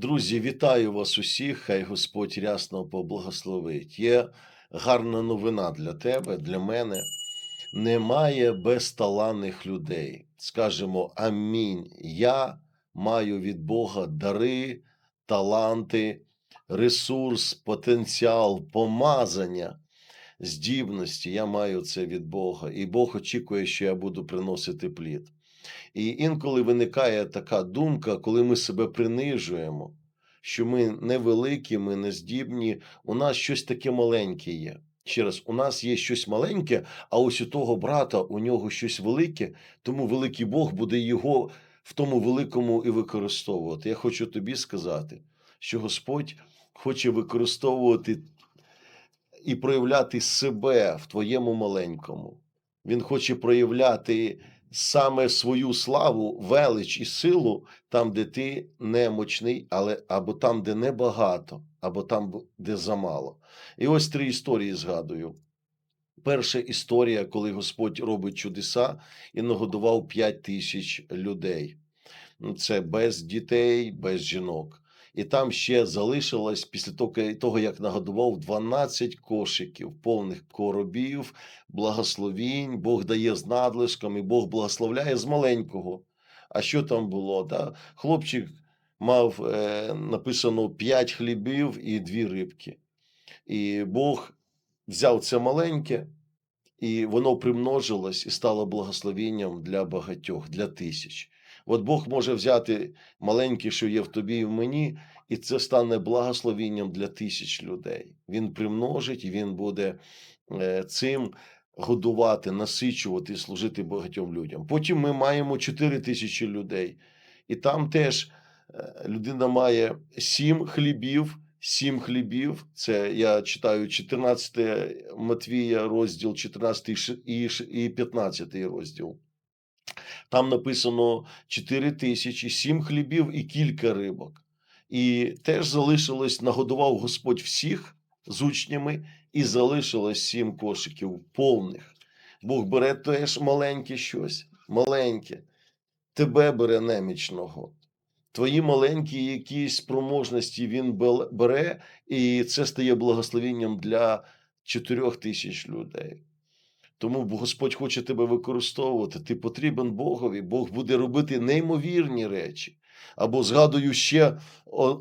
Друзі, вітаю вас усіх. Хай Господь рясно поблагословить. Є гарна новина для тебе, для мене. Немає безталанних людей. Скажемо амінь. Я маю від Бога дари, таланти, ресурс, потенціал, помазання, здібності. Я маю це від Бога. І Бог очікує, що я буду приносити плід. І інколи виникає така думка, коли ми себе принижуємо, що ми невеликі, ми не здібні, у нас щось таке маленьке є. Ще раз, у нас є щось маленьке, а ось у того брата у нього щось велике, тому великий Бог буде його в тому великому і використовувати. Я хочу тобі сказати, що Господь хоче використовувати і проявляти себе в твоєму маленькому. Він хоче проявляти саме свою славу, велич і силу там, де ти немочний, але або там, де небагато, або там, де замало. І ось три історії згадую. Перша історія, коли Господь робить чудеса і нагодував 5 тисяч людей. Це без дітей, без жінок. І там ще залишилось після того, як нагодував 12 кошиків, повних коробів, благословінь, Бог дає з надлишком, і Бог благословляє з маленького. А що там було? Да? Хлопчик мав е, написано 5 хлібів і 2 рибки. І Бог взяв це маленьке, і воно примножилось і стало благословенням для багатьох, для тисяч. От Бог може взяти маленьке, що є в тобі і в мені, і це стане благословенням для тисяч людей. Він примножить і він буде е, цим годувати, насичувати, служити багатьом людям. Потім ми маємо 4 тисячі людей, і там теж е, людина має 7 хлібів. Сім хлібів, це я читаю 14 Матвія, розділ 14 і 15 розділ. Там написано 4 тисячі, 7 хлібів і кілька рибок. І теж залишилось, нагодував Господь всіх з учнями, і залишилось 7 кошиків повних. Бог бере теж маленьке щось, маленьке. Тебе бере немічного. Твої маленькі якісь спроможності він бере, і це стає благословенням для 4 тисяч людей. Тому Господь хоче тебе використовувати. Ти потрібен Богові. Бог буде робити неймовірні речі. Або згадую ще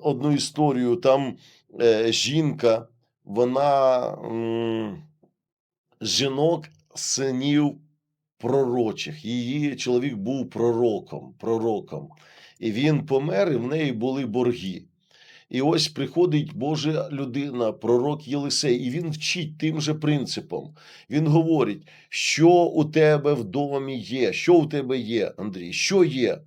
одну історію. Там е, жінка, вона м, жінок синів пророчих. Її чоловік був пророком, пророком. І він помер, і в неї були борги. І ось приходить Божа людина, пророк Єлисей, і він вчить тим же принципом. Він говорить, що у тебе в домі є, що у тебе є, Андрій, що є.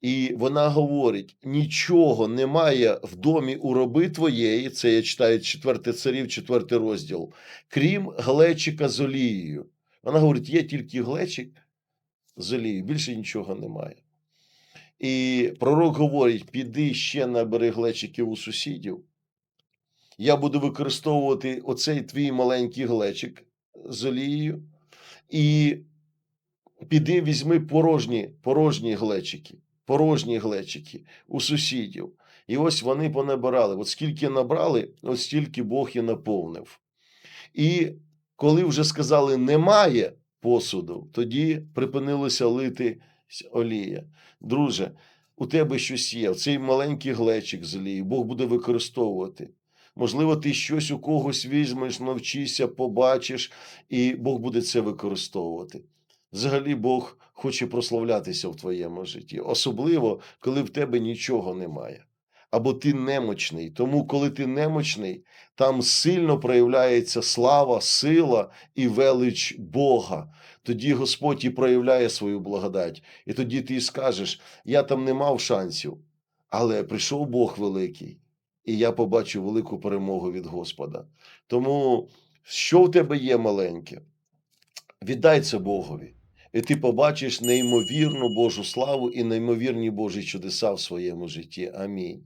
І вона говорить: нічого немає в домі у роби твоєї, це я читаю 4 царів, 4 розділ, крім глечика з олією. Вона говорить: є тільки глечик з олією, більше нічого немає. І пророк говорить: піди ще набери глечиків у сусідів. Я буду використовувати оцей твій маленький глечик з олією, і піди візьми порожні, порожні глечики, порожні глечики у сусідів. І ось вони понабирали. От скільки набрали, от стільки Бог і наповнив. І коли вже сказали немає посуду, тоді припинилося лити олія. Друже, у тебе щось є, цей маленький глечик з Бог буде використовувати. Можливо, ти щось у когось візьмеш, навчишся, побачиш, і Бог буде це використовувати. Взагалі, Бог хоче прославлятися в твоєму житті, особливо, коли в тебе нічого немає. Або ти немочний. Тому, коли ти немочний, там сильно проявляється слава, сила і велич Бога. Тоді Господь і проявляє свою благодать. І тоді ти скажеш: я там не мав шансів, але прийшов Бог великий, і я побачив велику перемогу від Господа. Тому, що в тебе є маленьке, віддай це Богові. І ти побачиш неймовірну Божу славу і неймовірні Божі чудеса в своєму житті. Амінь.